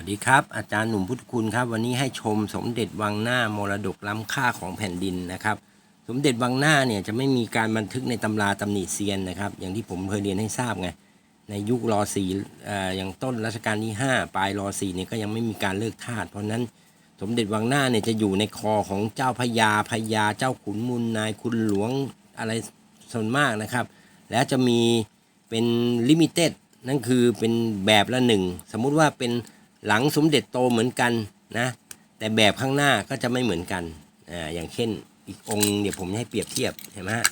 วัสดีครับ อาจารย์หนุ่มพุทธคุณครับ วันนี้ให้ชมสมเด็จวังหน้ามรดกล้ำค่าของแผ่นดินนะครับ สมเด็จวังหน้าเนี่ยจะไม่มีการบันทึกในตำราตำหนิเซียนนะครับ อย่างที่ผมเคยเรียนให้ทราบไงในยุครอสีอ่อย่างต้นรัชกาลที่ 5 ปลายรอสีเนี่ยก็ยังไม่มีการเลิกทาสเพราะฉะนั้นสมเด็จวังหน้าเนี่ยจะอยู่ในคอของเจ้าพญาพญาเจ้าขุนมูลนายคุณหลวงอะไรส่วนมากนะครับ แล้วจะมีเป็นลิมิเต็ดนั่นคือเป็นแบบละหนึ่งสมมุติว่าเป็น หลังสมเด็จโตเหมือนกันนะ แต่แบบข้างหน้าก็จะไม่เหมือนกันอ่าอย่างเช่นอีกองค์เดี๋ยวผมให้เปรียบเทียบเห็นไหมฮะ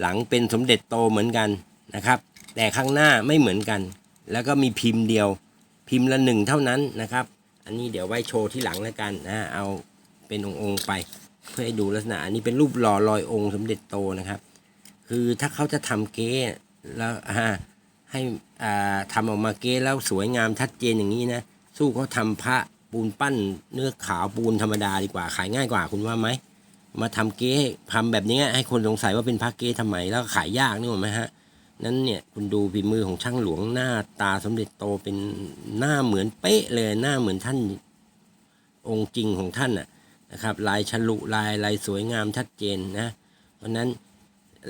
หลังเป็นสมเด็จโตเหมือนกันนะครับ แต่ข้างหน้าไม่เหมือนกัน แล้วก็มีพิมพ์เดียว พิมพ์ละหนึ่งเท่านั้นนะครับ อันนี้เดี๋ยวไว้โชว์ที่หลังแล้วกันนะเอาเป็นองค์ๆไป เพื่อให้ดูลักษณะอันนี้เป็นรูปหล่อลอยองค์สมเด็จโตนะครับ คือถ้าเขาจะทำเก๊แล้วให้อ่าทำออกมาเก๊แล้วสวยงามชัดเจนอย่างนี้นะ สู้เขาทำพระปูนปั้นเนื้อขาวปูนธรรมดาดีกว่าขายง่ายกว่าคุณว่าไหมมาทำเก๊ทำแบบนี้ให้คนสงสัยว่าเป็นพระเก๊ทำไมแล้วขายยากนี่หรอไหมฮะนั้นเนี่ยคุณดูฝีมือของช่างหลวงหน้าตาสมเด็จโตเป็นหน้าเหมือนเป๊ะเลยหน้าเหมือนท่านองค์จริงของท่านน่ะนะครับ ลายฉลุลายลายสวยงามชัดเจนนะเพราะฉะนั้น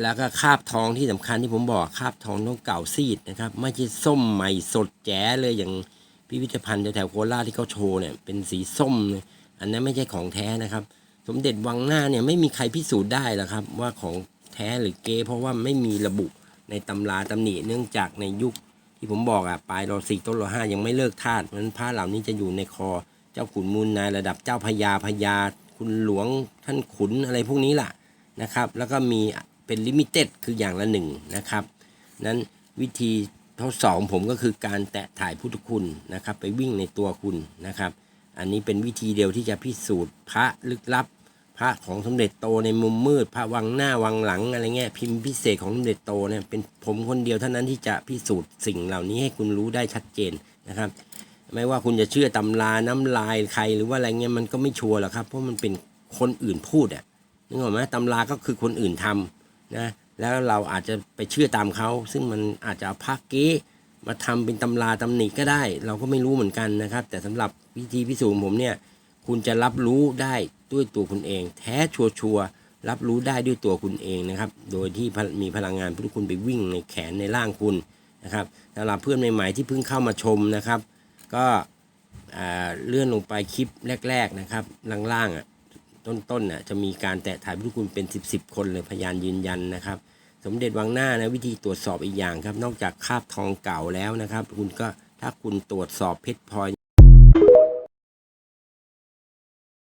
แล้วก็คาบทองที่สำคัญที่ผมบอกคาบทองต้องเก่าซีดนะครับ ไม่ใช่ส้มใหม่สดแจ๋เลยอย่าง พิพิธภัณฑ์แถวโคราชที่เขาโชว์เนี่ยเป็นสีส้มเลยอันนั้นไม่ใช่ของแท้นะครับ สมเด็จวังหน้าเนี่ยไม่มีใครพิสูจน์ได้หรอกครับ ว่าของแท้หรือเก๊เพราะว่าไม่มีระบุในตำราตำหนิเนื่องจากในยุคที่ผมบอกอะปลายรอสี่ต้นรอห้ายังไม่เลิกทาสเพราะฉะนั้นพระเหล่านี้จะอยู่ในคอเจ้าขุนมูลนายระดับเจ้าพญาพญาคุณหลวงท่านขุนอะไรพวกนี้ล่ะนะครับ แล้วก็มีเป็นลิมิเต็ดคืออย่างละหนึ่งนะครับ นั้นวิธี ทดสอบของผมก็คือการแตะถ่ายพุทธคุณนะครับ ไปวิ่งในตัวคุณนะครับ อันนี้เป็นวิธีเดียวที่จะพิสูจน์พระลึกลับ พระของสมเด็จโตในมุมมืด พระวังหน้าวังหลังอะไรเงี้ยพิมพ์พิเศษของสมเด็จโตเนี่ยเป็นผมคนเดียวเท่านั้นที่จะพิสูจน์สิ่งเหล่านี้ให้คุณรู้ได้ชัดเจนนะครับ ไม่ว่าคุณจะเชื่อตำราน้ำลายใครหรือว่าอะไรเงี้ยมันก็ไม่ชัวร์หรอกครับเพราะมันเป็นคนอื่นพูดอะนึกออกไหมตำราก็คือคนอื่นทำนะ แล้วเราอาจจะไปเชื่อตามเขา ซึ่งมันอาจจะเอาพระเก๊มาทำเป็นตำราตำหนิก็ได้ เราก็ไม่รู้เหมือนกันนะครับ แต่สำหรับวิธีพิสูจน์ผมเนี่ย คุณจะรับรู้ได้ด้วยตัวคุณเอง แท้ชัวชัวร์ๆรับรู้ได้ด้วยตัวคุณเองนะครับ โดยที่มีพลังงานพุทธคุณไปวิ่งในแขนในร่างคุณนะครับสำหรับเพื่อนใหม่ๆที่เพิ่งเข้ามาชมนะครับ ก็เลื่อนลงไปคลิปแรก ๆนะครับ ล่างๆอะ ต้นๆน่ะจะมีการแตะถ่ายพุทธคุณเป็น 10บสคนเลยพยานยืนยันนะครับ สมเด็จวังหน้านะวิธีตรวจสอบอีกอย่างครับ นอกจากคาบทองเก่าแล้วนะครับ คุณก็ถ้าคุณตรวจสอบเพชรพลอย